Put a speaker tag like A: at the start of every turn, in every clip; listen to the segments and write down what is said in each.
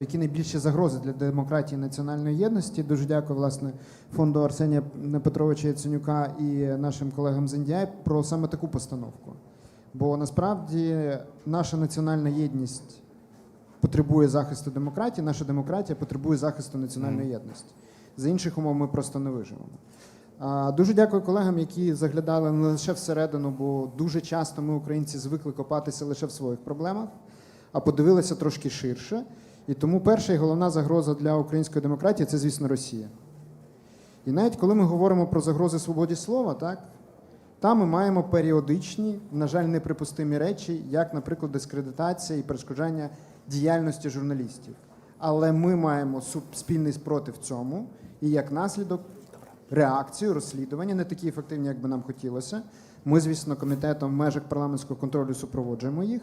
A: Які найбільші загрози для демократії і національної єдності? Дуже дякую власне фонду Арсенія Петровича Яценюка і нашим колегам з NDI про саме таку постановку. Бо насправді наша національна єдність потребує захисту демократії, наша демократія потребує захисту національної єдності. За інших умов ми просто не виживемо. Дуже дякую колегам, які заглядали не лише всередину, бо дуже часто ми, українці, звикли копатися лише в своїх проблемах, а подивилися трошки ширше. І тому перша і головна загроза для української демократії це, звісно, Росія. І навіть коли ми говоримо про загрози свободі слова, так, там ми маємо періодичні, на жаль, неприпустимі речі, як, наприклад, дискредитація і перешкоджання діяльності журналістів. Але ми маємо спільний спротив цьому, і як наслідок реакцію, розслідування, не такі ефективні, як би нам хотілося. Ми, звісно, комітетом в межах парламентського контролю супроводжуємо їх.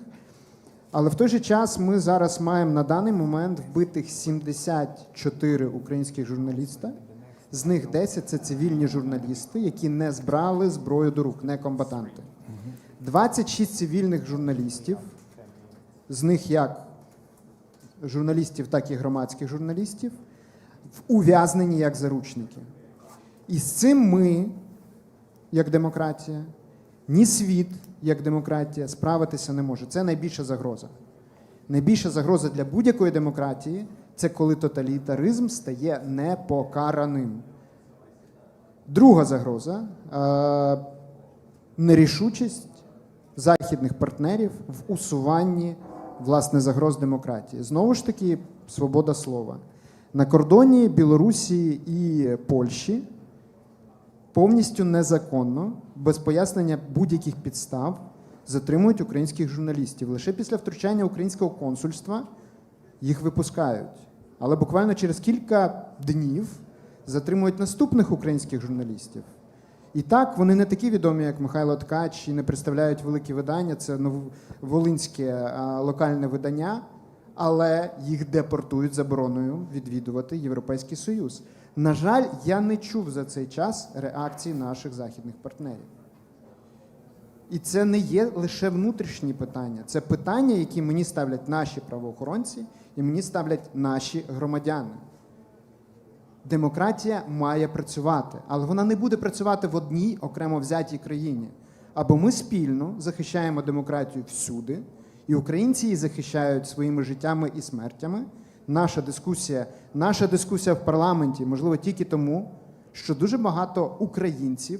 A: Але в той же час ми зараз маємо на даний момент вбитих 74 українських журналіста. З них 10 це цивільні журналісти, які не збрали зброю до рук, не комбатанти. 26 цивільних журналістів, з них як журналістів, так і громадських журналістів, в ув'язненні як заручники. І з цим ми, як демократія, ні світ, як демократія, справитися не може. Це найбільша загроза. Найбільша загроза для будь-якої демократії це коли тоталітаризм стає непокараним. Друга загроза е, нерішучість західних партнерів в усуванні власне загроз демократії. Знову ж таки, свобода слова. На кордоні Білорусі і Польщі повністю незаконно, без пояснення будь-яких підстав, затримують українських журналістів. Лише після втручання українського консульства їх випускають. Але буквально через кілька днів затримують наступних українських журналістів. І так, вони не такі відомі, як Михайло Ткач, і не представляють великі видання. Це волинське локальне видання, але їх депортують забороною відвідувати Європейський Союз. На жаль, я не чув за цей час реакції наших західних партнерів. І це не є лише внутрішні питання, це питання, які мені ставлять наші правоохоронці і мені ставлять наші громадяни. Демократія має працювати, але вона не буде працювати в одній окремо взятій країні. Або ми спільно захищаємо демократію всюди, і українці її захищають своїми життями і смертями. Наша дискусія, наша дискусія в парламенті, можливо, тільки тому, що дуже багато українців,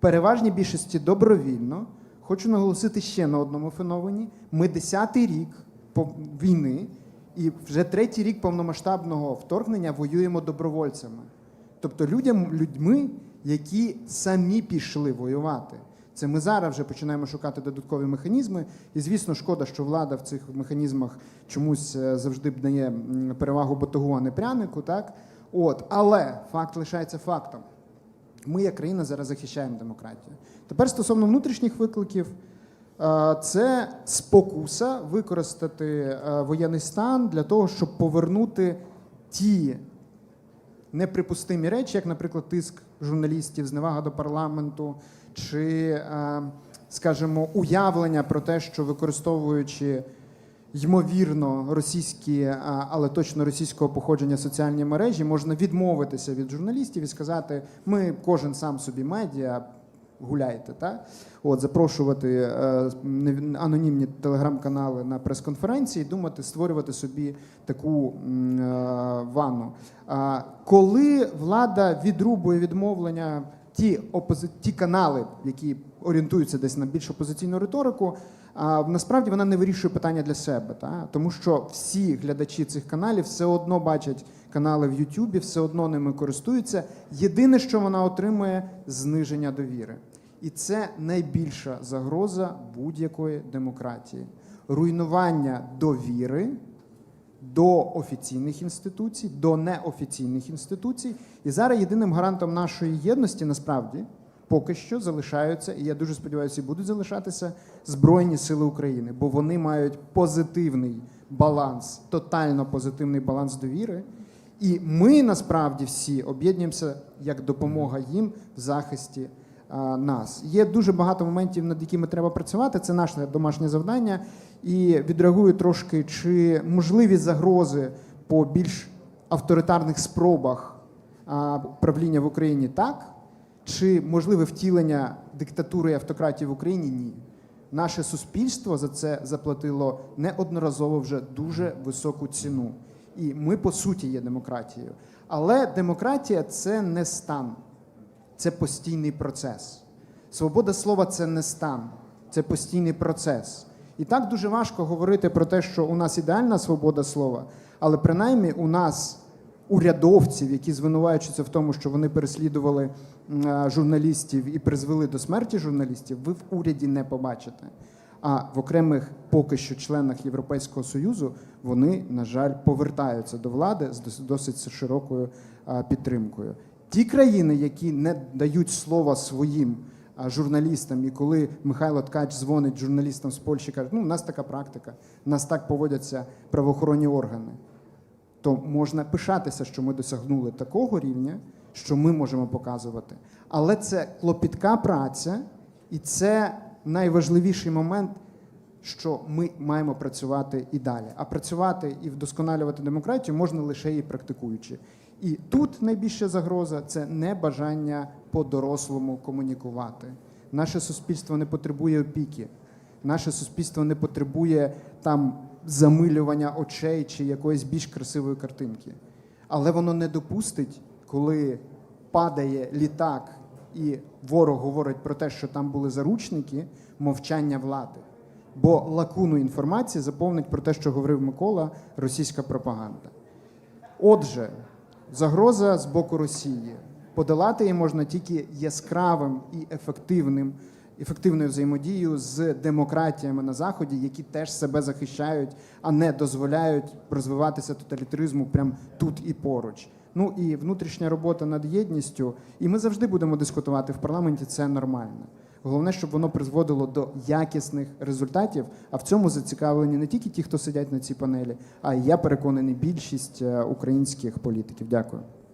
A: переважній більшості добровільно, хочу наголосити ще на одному феномені: ми десятий рік війни і вже третій рік повномасштабного вторгнення воюємо добровольцями. Тобто людям, людьми, які самі пішли воювати. Це ми зараз вже починаємо шукати додаткові механізми. І звісно, шкода, що влада в цих механізмах чомусь е, завжди б дає перевагу батогу, а не прянику. Так? От. Але факт лишається фактом. Ми, як країна, зараз захищаємо демократію. Тепер стосовно внутрішніх викликів, е, це спокуса використати е, воєнний стан для того, щоб повернути ті неприпустимі речі, як, наприклад, тиск журналістів, зневага до парламенту, чи, е, скажімо, уявлення про те, що використовуючи ймовірно російські, е, але точно російського походження соціальні мережі, можна відмовитися від журналістів і сказати: ми кожен сам собі медіа. Гуляйте, та от запрошувати е, анонімні телеграм-канали на прес-конференції, думати, створювати собі таку е, ванну. А коли влада відрубує відмовлення, ті опози... ті канали, які орієнтуються десь на більш опозиційну риторику, а насправді вона не вирішує питання для себе, та? тому що всі глядачі цих каналів все одно бачать канали в Ютубі, все одно ними користуються. Єдине, що вона отримує, зниження довіри. І це найбільша загроза будь-якої демократії. Руйнування довіри до офіційних інституцій, до неофіційних інституцій. І зараз єдиним гарантом нашої єдності насправді поки що залишаються, і я дуже сподіваюся, і будуть залишатися Збройні Сили України, бо вони мають позитивний баланс, тотально позитивний баланс довіри. І ми насправді всі об'єднуємося як допомога їм в захисті а, нас. Є дуже багато моментів, над якими треба працювати. Це наше домашнє завдання. І відреагую трошки, чи можливі загрози по більш авторитарних спробах правління в Україні так, чи можливе втілення диктатури і автократії в Україні ні. Наше суспільство за це заплатило неодноразово вже дуже високу ціну. І ми, по суті, є демократією. Але демократія це не стан, це постійний процес. Свобода слова це не стан, це постійний процес. І так дуже важко говорити про те, що у нас ідеальна свобода слова, але принаймні у нас урядовців, які звинувачуються в тому, що вони переслідували е, журналістів і призвели до смерті журналістів, ви в уряді не побачите. А в окремих поки що членах Європейського союзу вони, на жаль, повертаються до влади з досить широкою підтримкою. Ті країни, які не дають слова своїм журналістам, і коли Михайло Ткач дзвонить журналістам з Польщі, каже, ну у нас така практика, у нас так поводяться правоохоронні органи то можна пишатися, що ми досягнули такого рівня, що ми можемо показувати. Але це клопітка праця, і це найважливіший момент, що ми маємо працювати і далі. А працювати і вдосконалювати демократію можна лише її практикуючи. І тут найбільша загроза це небажання по-дорослому комунікувати. Наше суспільство не потребує опіки. Наше суспільство не потребує там замилювання очей чи якоїсь більш красивої картинки. Але воно не допустить, коли падає літак і ворог говорить про те, що там були заручники, мовчання влади. Бо лакуну інформації заповнить про те, що говорив Микола, російська пропаганда. Отже, загроза з боку Росії. Подолати її можна тільки яскравим і ефективним, ефективною взаємодією з демократіями на Заході, які теж себе захищають, а не дозволяють розвиватися тоталітаризму прямо тут і поруч. Ну і внутрішня робота над єдністю, і ми завжди будемо дискутувати в парламенті. Це нормально. Головне, щоб воно призводило до якісних результатів. А в цьому зацікавлені не тільки ті, хто сидять на цій панелі, а й я переконаний більшість е, українських політиків. Дякую.